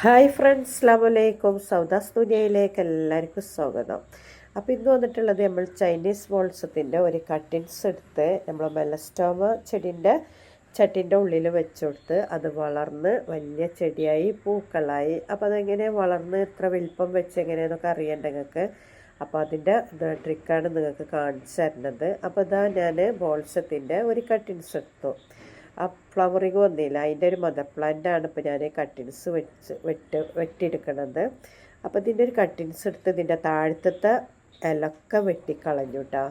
Hi friends അസ്ലാമലൈക്കും സൗദ സ്തുനിയയിലേക്ക് എല്ലാവർക്കും സ്വാഗതം. അപ്പോൾ ഇന്ന് വന്നിട്ടുള്ളത് നമ്മൾ ചൈനീസ് ബോൾസത്തിന്റെ ഒരു കട്ടിൻസ് എടുത്ത് നമ്മൾ മെലസ്റ്റോമ ചെടിന്റെ ചട്ടിന്റെ ഉള്ളിൽ വെച്ചുകൊടുത്ത് അത് വളർന്ന് വലിയ ചെടിയായി പൂക്കളായി. അപ്പോൾ അതെങ്ങനെ വളർന്ന് ഇത്ര വലിപ്പം വെച്ച് എങ്ങനെയെന്നൊക്കെ അറിയേണ്ട നിങ്ങൾക്ക്. അപ്പോൾ അതിന്റെ ട്രിക്കാണ് നിങ്ങൾക്ക് കാണിച്ചു തരുന്നത്. അപ്പോൾ ഇതാ ഞാൻ ബോൾസത്തിന്റെ ഒരു കട്ടിൻസ് എടുത്തു. ആ ഫ്ലവറിങ് വന്നില്ല. അതിന്റെ ഒരു മദർ പ്ലാന്റ് ആണ് ഇപ്പോൾ ഞാൻ കട്ടിൻസ് വെച്ച് വെട്ട് വെട്ടിയെടുക്കണത്. അപ്പോൾ ഇതിന്റെ ഒരു കട്ടിൻസ് എടുത്ത് ഇതിന്റെ താഴത്തെ ഇലക്കെ വെട്ടിക്കളഞ്ഞു കേട്ടോ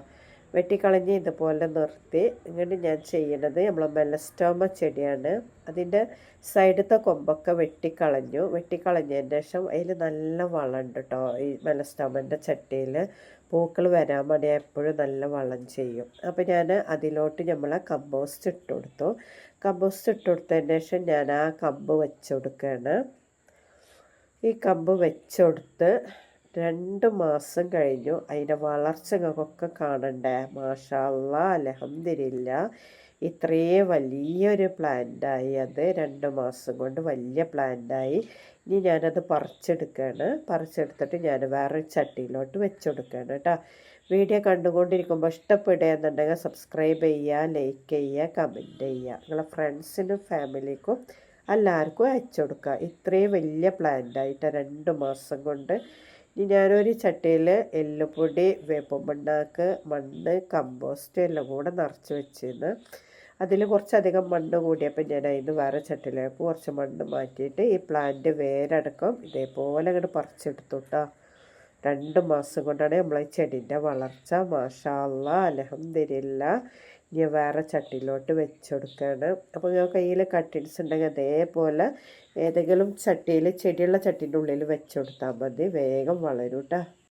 വെട്ടിക്കളഞ്ഞ് ഇതുപോലെ നിർത്തി ഇങ്ങനെ ഞാൻ ചെയ്യുന്നത് നമ്മൾ മെലസ്റ്റോമ ചെടിയാണ്. അതിന്റെ സൈഡത്തെ കൊമ്പൊക്കെ വെട്ടിക്കളഞ്ഞു. വെട്ടിക്കളഞ്ഞതിന് ശേഷം അതിൽ നല്ല വളമുണ്ട് കേട്ടോ ഈ മെലസ്റ്റോമന്റെ ചട്ടിയിൽ. പൂക്കൾ വരാൻ വേണ്ടി എപ്പോഴും നല്ല വളം ചെയ്യും. അപ്പോൾ ഞാൻ അതിലോട്ട് നമ്മൾ കമ്പോസ്റ്റ് ഇട്ട് കൊടുത്തു. കമ്പോസ്റ്റ് ഇട്ട് കൊടുത്തതിന് ശേഷം ഞാൻ ആ കമ്പ് വെച്ച് കൊടുക്കുകയാണ്. ഈ കമ്പ് വെച്ചെടുത്ത് രണ്ട് മാസം കഴിഞ്ഞു അതിന്റെ വളർച്ചകളൊക്കെ കാണണ്ടേ? മാഷാല്ല അലഹമില്ല ഇത്രയേ വലിയൊരു പ്ലാന്റായി. അത് രണ്ട് മാസം കൊണ്ട് വലിയ പ്ലാന്റായി. ഇനി ഞാനത് പറിച്ചെടുക്കുകയാണ് പറിച്ചെടുത്തിട്ട് ഞാൻ വേറെ ചട്ടിയിലോട്ട് വെച്ചെടുക്കുകയാണ് കേട്ടോ. വീഡിയോ കണ്ടുകൊണ്ടിരിക്കുമ്പോൾ ഇഷ്ടപ്പെടുകയെന്നുണ്ടെങ്കിൽ സബ്സ്ക്രൈബ് ചെയ്യുക ലൈക്ക് ചെയ്യുക കമന്റ് ചെയ്യുക. നിങ്ങളെ ഫ്രണ്ട്സിനും ഫാമിലിക്കും എല്ലാവർക്കും അയച്ചു കൊടുക്കുക. ഇത്രയും വലിയ പ്ലാന്റായിട്ട് രണ്ട് മാസം കൊണ്ട് ഇനി ഞാനൊരു ചട്ടിയിൽ എല്ലുപൊടി വേപ്പുമണ്ണാക്ക് മണ്ണ് കമ്പോസ്റ്റ് എല്ലാം കൂടെ നിറച്ച് വെച്ചിരുന്നു അതിൽ കുറച്ചധികം മണ്ണ് കൂടിയപ്പോൾ ഞാൻ അതിന് വേറെ ചട്ടിയിലേക്ക് കുറച്ച് മണ്ണ് മാറ്റിയിട്ട് ഈ പ്ലാന്റ് വേരടക്കം ഇതേപോലെ അങ്ങോട്ട് പറിച്ചെടുത്തു കേട്ടോ രണ്ട് മാസം കൊണ്ടാണ് നമ്മളെ ചെടീന്റെ വളർച്ച. മാഷാല്ല അലഹമ്മദില്ല ഇനി വേറെ ചട്ടിയിലോട്ട് വെച്ചുകൊടുക്കുകയാണ് അപ്പോൾ ഞാൻ കയ്യിൽ കട്ടിൻസ് ഉണ്ടെങ്കിൽ അതേപോലെ ഏതെങ്കിലും ചട്ടിയിൽ ചെടിയുള്ള ചട്ടീന്റെ ഉള്ളിൽ വെച്ചുകൊടുത്താൽ മതി. വേഗം വളരും കേട്ടോ